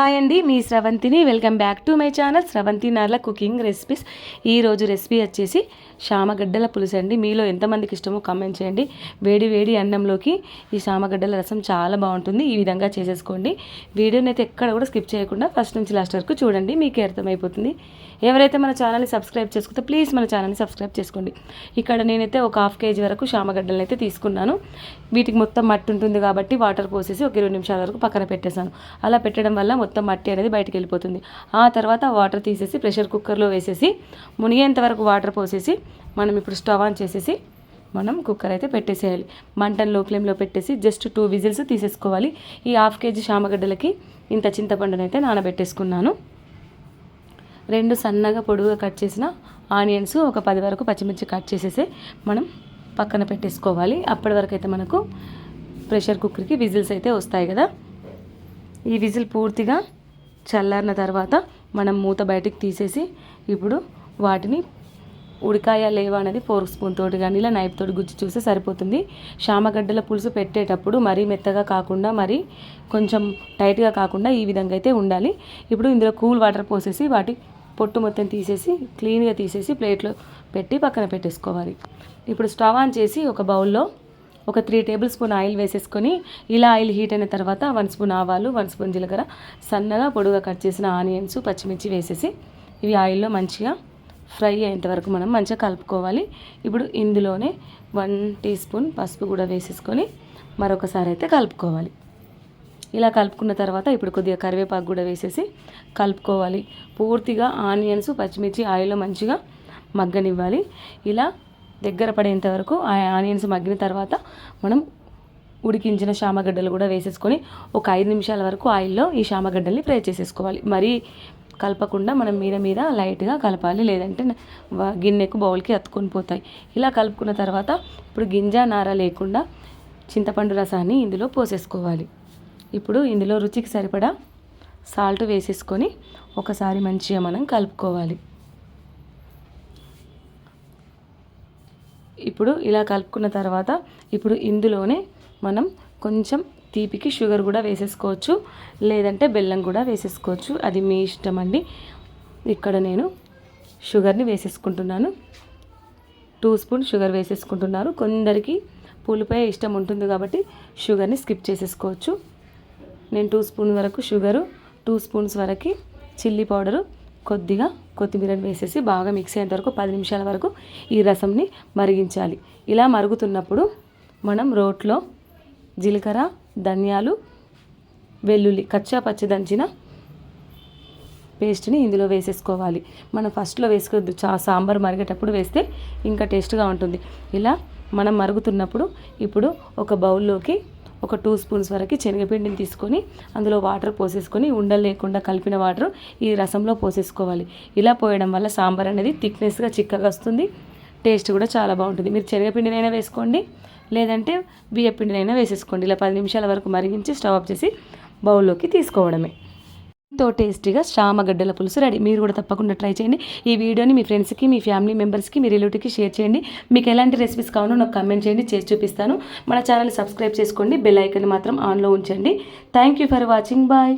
Hi అండి మీ స్రవంతిని. Welcome back to my channel Sravanthi Narla cooking recipes. ఈరోజు recipe వచ్చేసి శామగడ్డల పులుసు అండి. మీలో ఎంతమందికి ఇష్టమో కామెంట్ చేయండి. వేడి వేడి అన్నంలోకి ఈ శామగడ్డల రసం చాలా బాగుంటుంది. ఈ విధంగా చేసేసుకోండి. వీడియోని అయితే ఎక్కడ కూడా స్కిప్ చేయకుండా ఫస్ట్ నుంచి లాస్ట్ వరకు చూడండి. మీకే అర్థమైపోతుంది. ఎవరైతే మన ఛానల్ని సబ్స్క్రైబ్ చేసుకుంటే ప్లీజ్ మన ఛానల్ని సబ్స్క్రైబ్ చేసుకోండి. ఇక్కడ నేనైతే ఒక హాఫ్ కేజీ వరకు శామగడ్డలను అయితే తీసుకున్నాను. వీటికి మొత్తం మట్టి ఉంటుంది కాబట్టి వాటర్ పోసేసి ఒక ఇరవై నిమిషాల వరకు పక్కన పెట్టేశాను. అలా పెట్టడం వల్ల మొత్తం మట్టి అనేది బయటకు వెళ్ళిపోతుంది. ఆ తర్వాత వాటర్ తీసేసి ప్రెషర్ కుక్కర్లో వేసేసి మునిగేంత వరకు వాటర్ పోసేసి మనం ఇప్పుడు స్టవ్ ఆన్ చేసేసి మనం కుక్కర్ అయితే పెట్టేసేయాలి. మంటను లో ఫ్లేమ్లో పెట్టేసి జస్ట్ టూ విజిల్స్ తీసేసుకోవాలి. ఈ హాఫ్ కేజీ శామగడ్డలకి ఇంత చింతపండునైతే నానబెట్టేసుకున్నాను. రెండు సన్నగా పొడుగుగా కట్ చేసిన ఆనియన్స్ ఒక పది వరకు పచ్చిమిర్చి కట్ చేసేసి మనం పక్కన పెట్టేసుకోవాలి. అప్పటి వరకు అయితే మనకు ప్రెషర్ కుక్కర్కి విజిల్స్ అయితే వస్తాయి కదా. ఈ విజిల్ పూర్తిగా చల్లారిన తర్వాత మనం మూత బయటికి తీసేసి ఇప్పుడు వాటిని ఉడికాయ లేవా అనేది ఫోర్క్ స్పూన్ తోటి కానీ ఇలా నైఫ్ తోటి గుజ్జు చూస్తే సరిపోతుంది. శామగడ్డల పులుసు పెట్టేటప్పుడు మరీ మెత్తగా కాకుండా మరీ కొంచెం టైట్గా కాకుండా ఈ విధంగా అయితే ఉండాలి. ఇప్పుడు ఇందులో కూల్ వాటర్ పోసేసి వాటి పొట్టు మొత్తం తీసేసి క్లీన్గా తీసేసి ప్లేట్లో పెట్టి పక్కన పెట్టేసుకోవాలి. ఇప్పుడు స్టవ్ ఆన్ చేసి ఒక బౌల్లో ఒక త్రీ టేబుల్ స్పూన్ ఆయిల్ వేసేసుకొని ఇలా ఆయిల్ హీట్ అయిన తర్వాత వన్ స్పూన్ ఆవాలు వన్ స్పూన్ జీలకర్ర సన్నగా పొడుగా కట్ చేసిన ఆనియన్స్ పచ్చిమిర్చి వేసేసి ఇవి ఆయిల్లో మంచిగా ఫ్రై అయ్యేంత వరకు మనం మంచిగా కలుపుకోవాలి. ఇప్పుడు ఇందులోనే వన్ టీ స్పూన్ పసుపు కూడా వేసేసుకొని మరొకసారి అయితే కలుపుకోవాలి. ఇలా కలుపుకున్న తర్వాత ఇప్పుడు కొద్దిగా కరివేపాకు కూడా వేసేసి కలుపుకోవాలి. పూర్తిగా ఆనియన్స్ పచ్చిమిర్చి ఆయిల్లో మంచిగా మగ్గనివ్వాలి. ఇలా దగ్గర పడేంత వరకు ఆ ఆనియన్స్ మగ్గిన తర్వాత మనం ఉడికించిన శామగడ్డలు కూడా వేసేసుకొని ఒక ఐదు నిమిషాల వరకు ఆయిల్లో ఈ శామగడ్డల్ని ఫ్రై చేసేసుకోవాలి. మరీ కలపకుండా మనం మీద మీద లైట్గా కలపాలి లేదంటే గిన్నెకు బౌల్కి అతుకొని పోతాయి. ఇలా కలుపుకున్న తర్వాత ఇప్పుడు గింజ నార లేకుండా చింతపండు రసాన్ని ఇందులో పోసేసుకోవాలి. ఇప్పుడు ఇందులో రుచికి సరిపడా సాల్ట్ వేసేసుకొని ఒకసారి మంచిగా మనం కలుపుకోవాలి. ఇప్పుడు ఇలా కలుపుకున్న తర్వాత ఇప్పుడు ఇందులోనే మనం కొంచెం తీపికి షుగర్ కూడా వేసేసుకోవచ్చు లేదంటే బెల్లం కూడా వేసేసుకోవచ్చు. అది మీ ఇష్టం అండి. ఇక్కడ నేను షుగర్ని వేసేసుకుంటున్నాను. టూ స్పూన్ షుగర్ వేసేసుకుంటున్నారు. కొందరికి పులిపై ఇష్టం ఉంటుంది కాబట్టి షుగర్ని స్కిప్ చేసేసుకోవచ్చు. నేను టూ స్పూన్ వరకు షుగరు టూ స్పూన్స్ వరకు చిల్లీ పౌడరు కొద్దిగా కొత్తిమీరని వేసేసి బాగా మిక్స్ అయ్యేంత వరకు పది నిమిషాల వరకు ఈ రసంని మరిగించాలి. ఇలా మరుగుతున్నప్పుడు మనం రోట్లో జీలకర్ర ధనియాలు వెల్లుల్లి కచ్చా పచ్చి దంచిన పేస్ట్ని ఇందులో వేసేసుకోవాలి. మనం ఫస్ట్లో వేసుకోవద్దు చా సాంబార్ మరిగేటప్పుడు వేస్తే ఇంకా టేస్ట్గా ఉంటుంది. ఇలా మనం మరుగుతున్నప్పుడు ఇప్పుడు ఒక బౌల్లోకి ఒక టూ స్పూన్స్ వరకు శనగపిండిని తీసుకొని అందులో వాటర్ పోసేసుకొని ఉండలు లేకుండా కలిపిన వాటర్ ఈ రసంలో పోసేసుకోవాలి. ఇలా పోయడం వల్ల సాంబార్ అనేది థిక్నెస్గా చిక్కగా వస్తుంది. టేస్ట్ కూడా చాలా బాగుంటుంది. మీరు శనగపిండినైనా వేసుకోండి లేదంటే బియ్యపిండినైనా వేసేసుకోండి. ఇలా పది నిమిషాల వరకు మరిగించి స్టవ్ ఆఫ్ చేసి బౌల్లోకి తీసుకోవడమే. ఎంతో టేస్టీగా శ్రామగడ్డల పులుసు రెడీ. మీరు కూడా తప్పకుండా ట్రై చేయండి. ఈ వీడియోని మీ ఫ్రెండ్స్కి మీ ఫ్యామిలీ మెంబర్స్కి మీ రిలేటివ్కి షేర్ చేయండి. మీకు ఎలాంటి రెసిపీస్ కావాలో నాకు కమెంట్ చేయండి చేసి చూపిస్తాను. మన ఛానల్ సబ్స్క్రైబ్ చేసుకోండి బెల్ ఐకన్ మాత్రం ఆన్లో ఉంచండి. Thank you for watching. Bye.